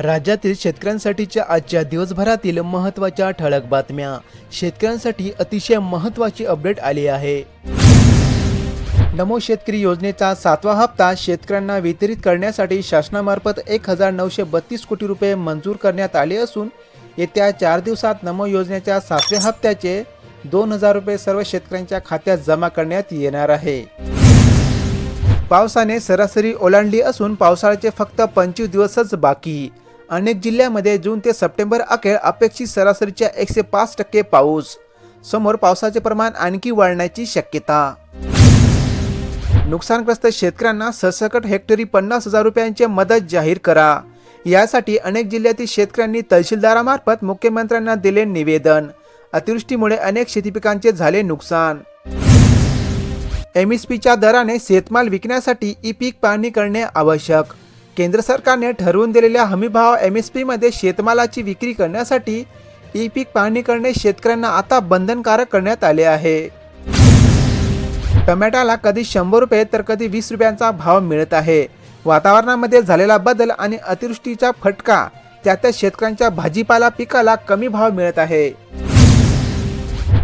राज्यातील शेतकऱ्यांसाठीच्या आजच्या दिवसभरातील महत्त्वाच्या ठळक बातम्या. शेतकऱ्यांसाठी अतिशय महत्त्वाची अपडेट आली आहे. नमो शेतकरी योजनेचा सातवा हप्ता शेतकऱ्यांना वितरित करण्यासाठी शासनामार्फत एक हजार नऊशे बत्तीस कोटी रुपये मंजूर करण्यात आले असून येत्या चार दिवसात नमो योजनेच्या सातव्या हप्त्याचे दोन हजार रुपये सर्व शेतकऱ्यांच्या खात्यात जमा करण्यात येणार आहे. पावसाने सरासरी ओलांडली असून पावसाळ्याचे फक्त पंचवीस दिवसच बाकी. अनेक जिल्ह्यामध्ये जून ते सप्टेंबर अखेर अपेक्षित सरासरीच्या एकशे पाच टक्के पाऊस. समोर पावसाचे प्रमाण आणखी वाढण्याची शक्यता. नुकसानग्रस्त शेतकऱ्यांना सरसकट हेक्टरी पन्नास हजार रुपयांची मदत जाहीर करा. यासाठी अनेक जिल्ह्यातील शेतकऱ्यांनी तहसीलदारामार्फत मुख्यमंत्र्यांना दिले निवेदन. अतिवृष्टीमुळे अनेक शेतीपिकांचे झाले नुकसान. एम एस पीच्या दराने शेतमाल विकण्यासाठी ई पीक पाहणी करणे आवश्यक. केंद्र सरकारने ठरवून दिलेल्या हमीभाव एम एस पीमध्ये शेतमालाची विक्री करण्यासाठी ई पीक पाहणी करणे शेतकऱ्यांना आता बंधनकारक करण्यात आले आहे. टमॅटाला कधी शंभर रुपये तर कधी वीस रुपयांचा भाव मिळत आहे. वातावरणामध्ये झालेला बदल आणि अतिवृष्टीचा फटका त्या त्या शेतकऱ्यांच्या भाजीपाला पिकाला कमी भाव मिळत आहे.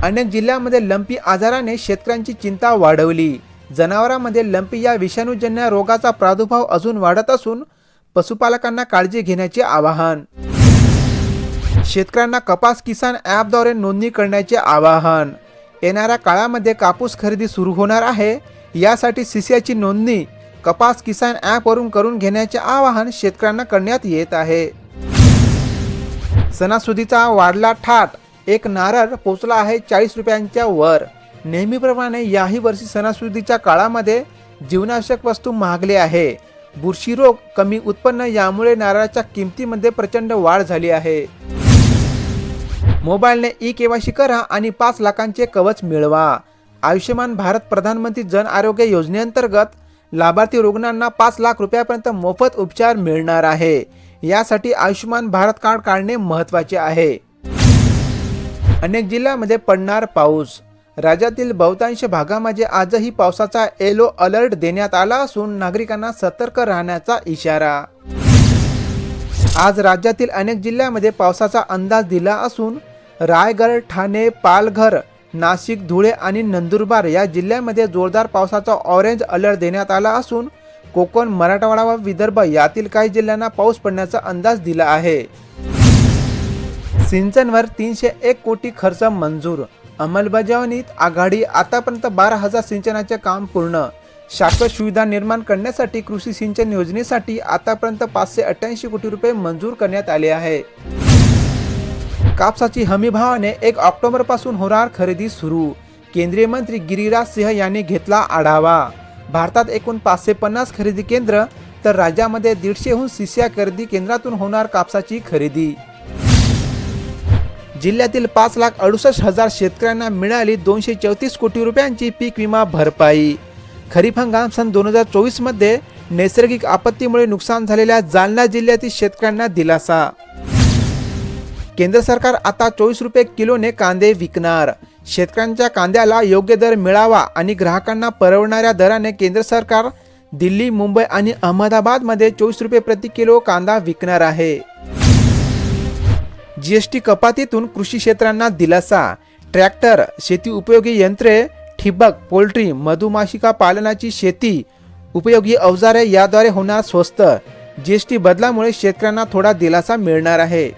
अनेक जिल्ह्यांमध्ये लंपी आजाराने शेतकऱ्यांची चिंता वाढवली. जनावरांमध्ये लंपी या विषाणूजन्य रोगाचा प्रादुर्भाव अजून वाढत असून पशुपालकांना काळजी घेण्याचे आवाहन. शेतकऱ्यांना कपास किसान ॲपद्वारे नोंदणी करण्याचे आवाहन. येणाऱ्या काळामध्ये कापूस खरेदी सुरू होणार आहे. यासाठी सिसियाची नोंदणी कपास किसान ॲपवरून करून घेण्याचे आवाहन शेतकऱ्यांना करण्यात येत आहे. सणासुदीचा वाढला ठाट एक नारळ पोचला आहे चाळीस रुपयांच्या वर. नेहमीप्रमाणे याही वर्षी सणासुदीच्या काळामध्ये जीवनावश्यक वस्तू महागले आहे. बुरशी रोग कमी उत्पन्न यामुळे नारळाच्या किमतीमध्ये प्रचंड वाढ झाली आहे. मोबाईलने ई केवायसी करा आणि पाच लाखांचे कवच मिळवा. आयुष्यमान भारत प्रधानमंत्री जन आरोग्य योजनेअंतर्गत लाभार्थी रुग्णांना पाच लाख रुपयापर्यंत मोफत उपचार मिळणार आहे. यासाठी आयुष्यमान भारत कार्ड काढणे महत्त्वाचे आहे. अनेक जिल्ह्यामध्ये पडणार पाऊस. राज्यातील बहुतांश भागामध्ये आजही पावसाचा येलो अलर्ट देण्यात आला असून नागरिकांना सतर्क राहण्याचा इशारा. आज राज्यातील अनेक जिल्ह्यामध्ये पावसाचा अंदाज दिला असून रायगड ठाणे पालघर नाशिक धुळे आणि नंदुरबार या जिल्ह्यामध्ये जोरदार पावसाचा ऑरेंज अलर्ट देण्यात आला असून कोकण मराठवाडा व विदर्भ यातील काही जिल्ह्यांना पाऊस पडण्याचा अंदाज दिला आहे. सिंचनवर तीनशे एक कोटी खर्च मंजूर अंमलबजावणीत आघाडी आतापर्यंत बारा हजार सिंचनाचे काम पूर्ण. शाश्वत सुविधा निर्माण करण्यासाठी कृषी सिंचन योजनेसाठी आतापर्यंत पाचशे अठ्ठ्याऐंशी कोटी रुपये मंजूर करण्यात आले आहे. कापसाची हमी भावाने एक ऑक्टोबरपासून होणार खरेदी सुरू. केंद्रीय मंत्री गिरिराज सिंह यांनी घेतला आढावा. भारतात एकूण पाचशे पन्नास खरेदी केंद्र तर राज्यामध्ये दीडशेहून सिसिया खरेदी केंद्रातून होणार कापसाची खरेदी. जिल्ह्यातील पाच लाख अडुसष्ट हजार शेतकऱ्यांना मिळाली दोनशे चौतीस कोटी रुपयांची पीक विमा भरपाई. खरीप हंगाम सन दोन हजार चोवीसमध्ये नैसर्गिक आपत्तीमुळे नुकसान झालेल्या जालना जिल्ह्यातील शेतकऱ्यांना दिलासा. केंद्र सरकार आता चोवीस रुपये किलोने कांदे विकणार. शेतकऱ्यांच्या कांद्याला योग्य दर मिळावा आणि ग्राहकांना परवडणाऱ्या दराने केंद्र सरकार दिल्ली मुंबई आणि अहमदाबादमध्ये चोवीस रुपये प्रति किलो कांदा विकणार आहे. जीएसटी कपातीतून कृषी क्षेत्रांना दिलासा. ट्रॅक्टर शेती उपयोगी यंत्रे ठिबक पोल्ट्री मधुमाशिका पालनाची शेती उपयोगी अवजारे याद्वारे होणार स्वस्त. जीएसटी बदलामुळे शेतकऱ्यांना थोडा दिलासा मिळणार आहे.